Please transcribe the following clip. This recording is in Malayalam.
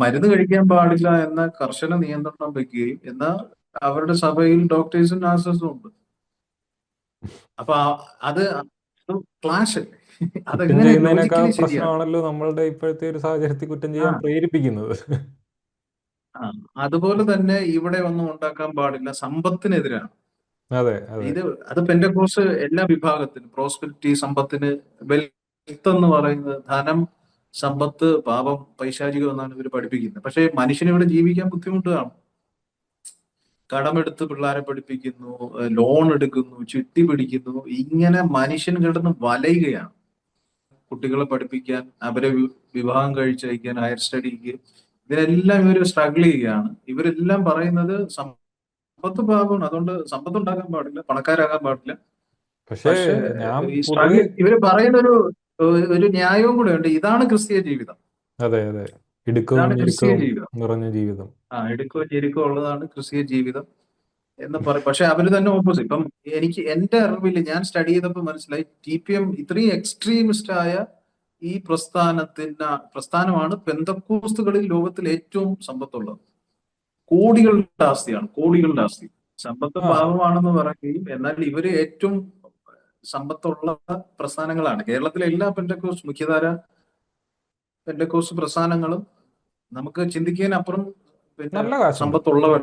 മരുന്ന് കഴിക്കാൻ പാടില്ല എന്ന കർശന നിയന്ത്രണം വെക്കുകയും എന്നാൽ അവരുടെ സഭയിൽ ഡോക്ടേഴ്സും നഴ്സസും ഉണ്ട്. അപ്പൊ അത് ക്ലാഷ്. പ്രശ്നമാണല്ലോ നമ്മളുടെ ഇപ്പോഴത്തെ ഒരു സാഹചര്യത്തിൽ കുറ്റം ചെയ്യാൻ പ്രേരിപ്പിക്കുന്നത്. അതുപോലെ തന്നെ ഇവിടെ ഒന്നും ഉണ്ടാക്കാൻ പാടില്ല സമ്പത്തിനെതിരാണ്. അതെ അതെ. ഇത് അത് പെന്റക്കോസ് എല്ലാ വിഭാഗത്തിനും പ്രോസ്പെരിറ്റി സമ്പത്തിന് വെൽത്ത് എന്ന് പറയുന്നത് ധനം സമ്പത്ത് പാപം പൈശാചികം എന്നാണ് ഇവർ പഠിപ്പിക്കുന്നത്. പക്ഷെ മനുഷ്യന് ഇവിടെ ജീവിക്കാൻ ബുദ്ധിമുട്ടാണ് കടമെടുത്ത് പിള്ളേരെ പഠിപ്പിക്കുന്നു ലോൺ എടുക്കുന്നു ചിട്ടി പിടിക്കുന്നു. ഇങ്ങനെ മനുഷ്യൻ കിടന്ന് വലയുകയാണ്. കുട്ടികളെ പഠിപ്പിക്കാൻ അവരെ വിവാഹം കഴിച്ചയക്കാൻ ഹയർ സ്റ്റഡിക്ക് ഇതിനെല്ലാം ഇവർ സ്ട്രഗിൾ ചെയ്യുകയാണ്. ഇവരെല്ലാം പറയുന്നത് സമ്പത്ത് പാപമാണ്. അതുകൊണ്ട് സമ്പത്ത് ഉണ്ടാക്കാൻ പാടില്ല പണക്കാരാകാൻ പാടില്ല. പക്ഷേ ഇവർ പറയുന്ന ഒരു ന്യായവും കൂടെ ഉണ്ട്. ഇതാണ് ക്രിസ്തീയ ജീവിതം. അതെ അതെ. ഇതാണ് ക്രിസ്തീയ ജീവിതം. നിറഞ്ഞ ജീവിതം. ആ എടുക്കോ ചെരുക്കോ ഉള്ളതാണ് ക്രിസ്തീയ ജീവിതം എന്ന് പറയും പക്ഷെ അവർ തന്നെ ഓപ്പോസിറ്റ് ഇപ്പം എനിക്ക് എന്റെ അറിവിൽ ഞാൻ സ്റ്റഡി ചെയ്തപ്പോൾ മനസ്സിലായി ടി പി എം ഇത്രയും എക്സ്ട്രീമിസ്റ്റ് ആയ ഈ പ്രസ്ഥാനത്തിന് പ്രസ്ഥാനമാണ് പെന്തക്കോസ്തുകളിൽ ലോകത്തിൽ ഏറ്റവും സമ്പത്തുള്ളത്. കോടികളുടെ ആസ്തിയാണ്. കോടികളുടെ ആസ്തി. സമ്പത്ത് ആ. പാവമാണെന്ന് പറയുകയും എന്നാൽ ഇവർ ഏറ്റവും സമ്പത്തുള്ള പ്രസ്ഥാനങ്ങളാണ്. കേരളത്തിലെ എല്ലാ പെൻഡക്കോസ് മുഖ്യധാര പെൻഡക്കോസ് പ്രസ്ഥാനങ്ങളും നമുക്ക് ചിന്തിക്കുന്നതിനപ്പുറം സമ്പത്തുള്ളവർ